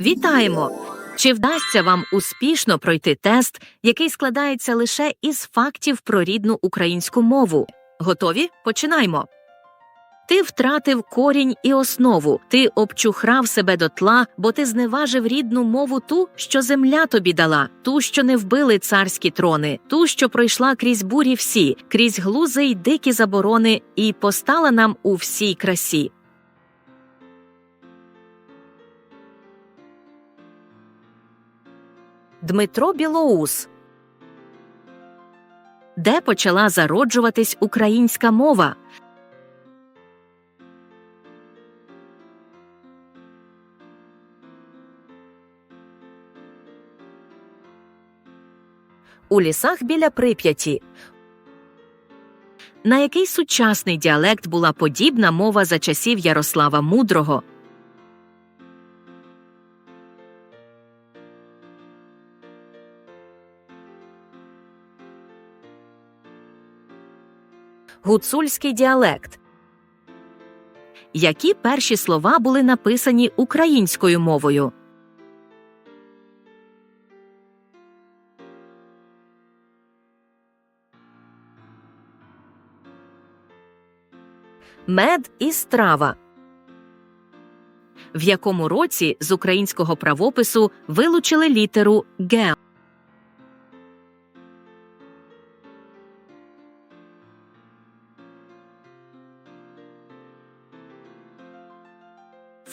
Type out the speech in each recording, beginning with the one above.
Вітаємо! Чи вдасться вам успішно пройти тест, який складається лише із фактів про рідну українську мову? Готові? Починаймо. Ти втратив корінь і основу, ти обчухрав себе до тла, бо ти зневажив рідну мову ту, що земля тобі дала, ту, що не вбили царські трони, ту, що пройшла крізь бурі всі, крізь глузи й дикі заборони, і постала нам у всій красі. Дмитро Білоус. Де почала зароджуватись українська мова? У лісах біля Прип'яті. На який сучасний діалект була подібна мова за часів Ярослава Мудрого? Гуцульський діалект. Які перші слова були написані українською мовою? Мед і страва. В якому році з українського правопису вилучили літеру Г?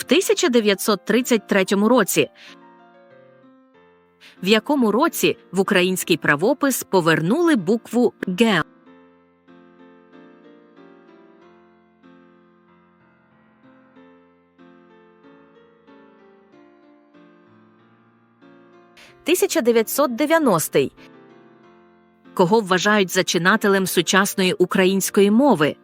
В 1933 році. В якому році в український правопис повернули букву Г? – 1990 Кого вважають зачинателем сучасної української мови?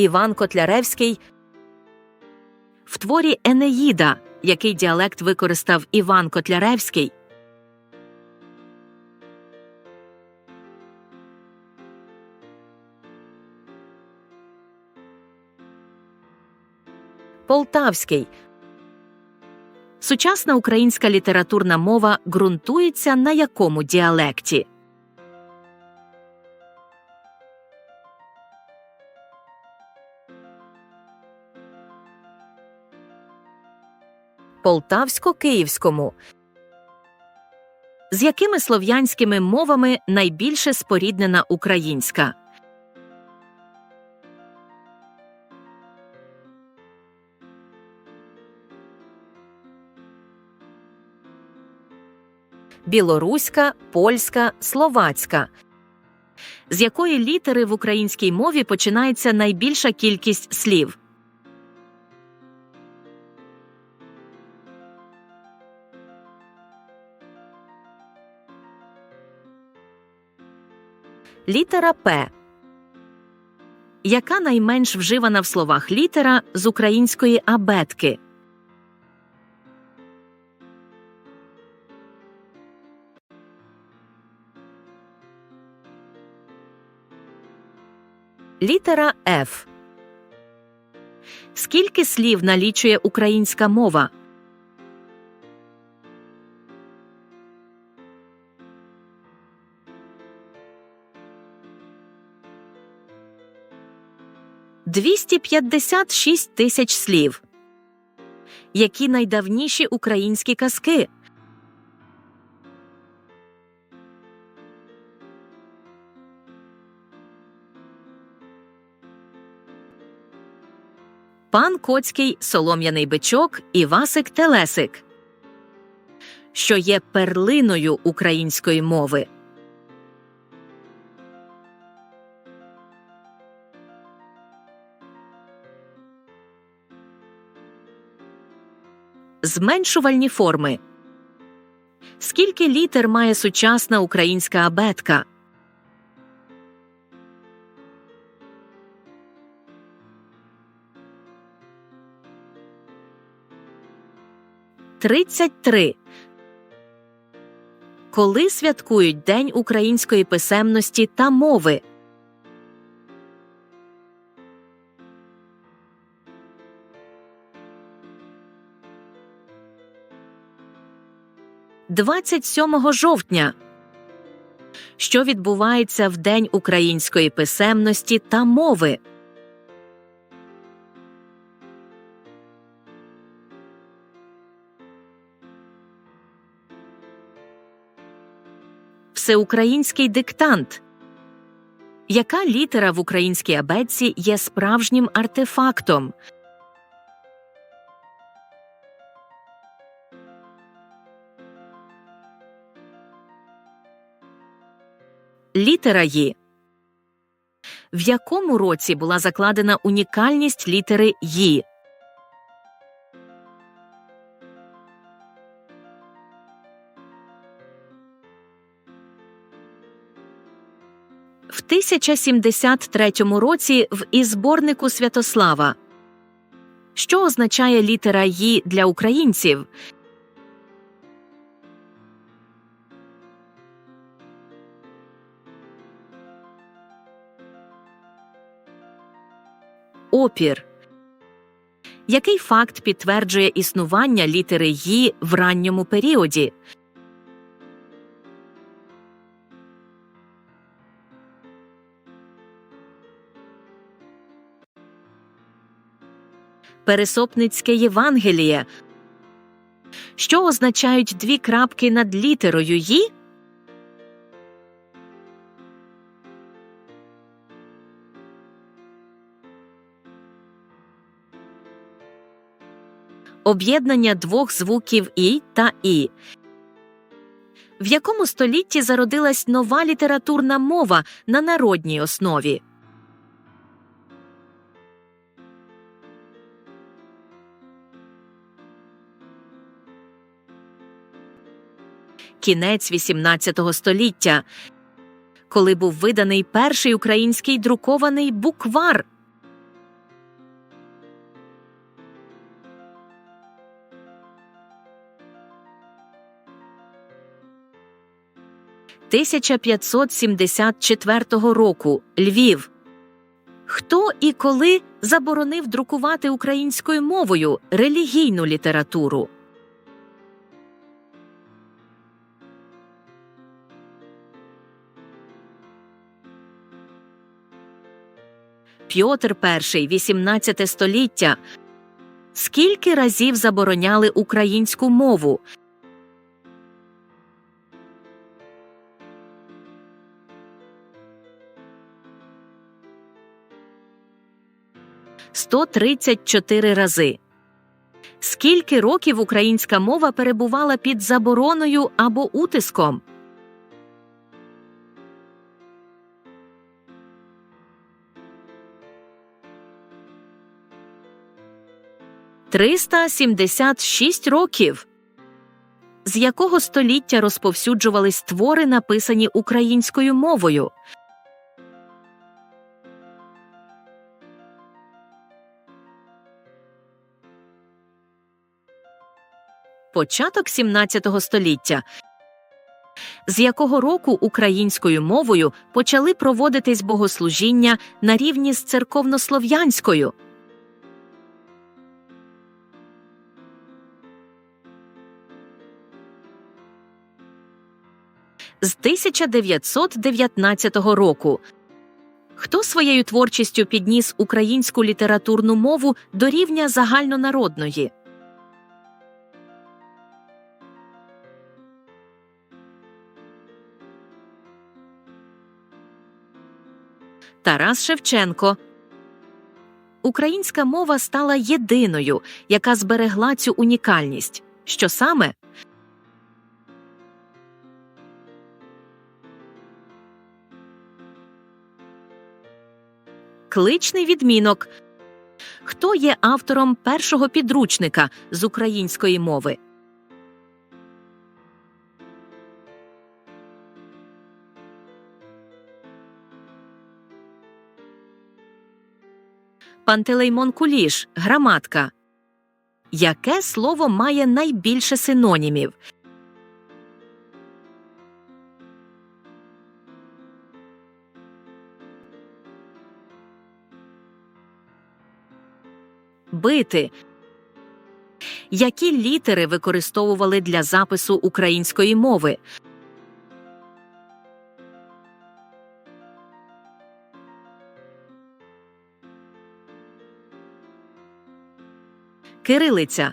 Іван Котляревський в творі Енеїда, який діалект використав Іван Котляревський. Полтавський. Сучасна українська літературна мова ґрунтується на якому діалекті? Полтавсько-київському. З якими слов'янськими мовами найбільше споріднена українська? Білоруська, польська, словацька. З якої літери в українській мові починається найбільша кількість слів? Літера П. Яка найменш вживана в словах літера з української абетки? Літера Ф. Скільки слів налічує українська мова? Двісті п'ятдесят шість тисяч слів. Які найдавніші українські казки? Пан Коцький, Солом'яний бичок і Васик Телесик, що є перлиною української мови. Зменшувальні форми. Скільки літер має сучасна українська абетка? Тридцять три. Коли святкують День української писемності та мови? Двадцять сьомого жовтня. Що відбувається в День української писемності та мови? Всеукраїнський диктант. Яка літера в українській абетці є справжнім артефактом? Літера «Ї». В якому році була закладена унікальність літери «Ї»? В 1073 році в ізборнику Святослава. Що означає літера «Ї» для українців? Опір. Який факт підтверджує існування літери «Ї» в ранньому періоді? Пересопницьке Євангеліє. Що означають дві крапки над літерою «Ї»? Об'єднання двох звуків І та І. В якому столітті зародилась нова літературна мова на народній основі? Кінець XVIII століття, коли був виданий перший український друкований буквар. – 1574 року Львів. Хто і коли заборонив друкувати українською мовою релігійну літературу? Пьотр І, 18 століття. Скільки разів забороняли українську мову? Сто тридцять чотири рази. Скільки років українська мова перебувала під забороною або утиском? Триста сімдесят шість років. З якого століття розповсюджувались твори, написані українською мовою? Початок 17 століття. З якого року українською мовою почали проводитись богослужіння на рівні з церковнослов'янською? З 1919 року. Хто своєю творчістю підніс українську літературну мову до рівня загальнонародної? Тарас Шевченко. Українська мова стала єдиною, яка зберегла цю унікальність. Що саме? Кличний відмінок. Хто є автором першого підручника з української мови? Пантелеймон Куліш, граматка. Яке слово має найбільше синонімів? Бити. Які літери використовували для запису української мови? Кирилиця.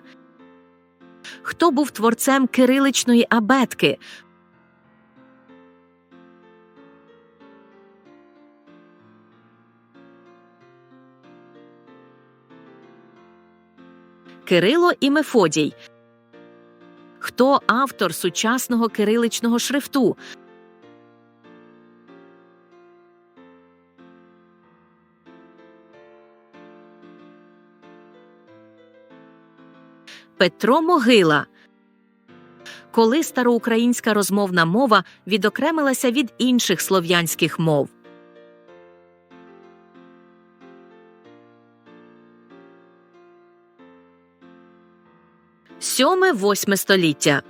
Хто був творцем кириличної абетки? Кирило і Мефодій. Хто автор сучасного кириличного шрифту? Петро Могила. Коли староукраїнська розмовна мова відокремилася від інших слов'янських мов. Сьоме-восьме століття.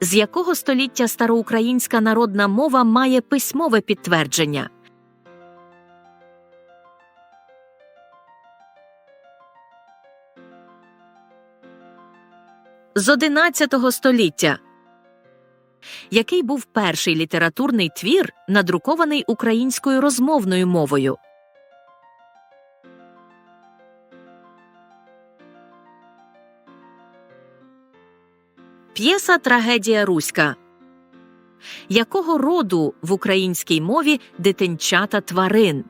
З якого століття староукраїнська народна мова має письмове підтвердження? З одинадцятого століття. Який був перший літературний твір, надрукований українською розмовною мовою? П'єса Трагедія Руська. Якого роду в українській мові дитинчата тварин?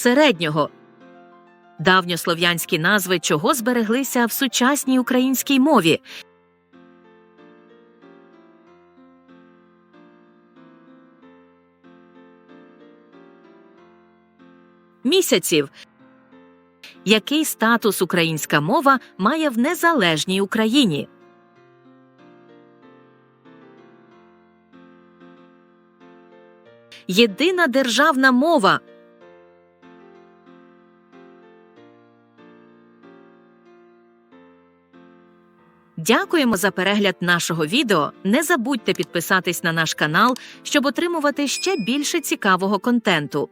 Середнього. Давньослов'янські назви чого збереглися в сучасній українській мові? Місяців. Який статус українська мова має в незалежній Україні? Єдина державна мова. Дякуємо за перегляд нашого відео. Не забудьте підписатись на наш канал, щоб отримувати ще більше цікавого контенту.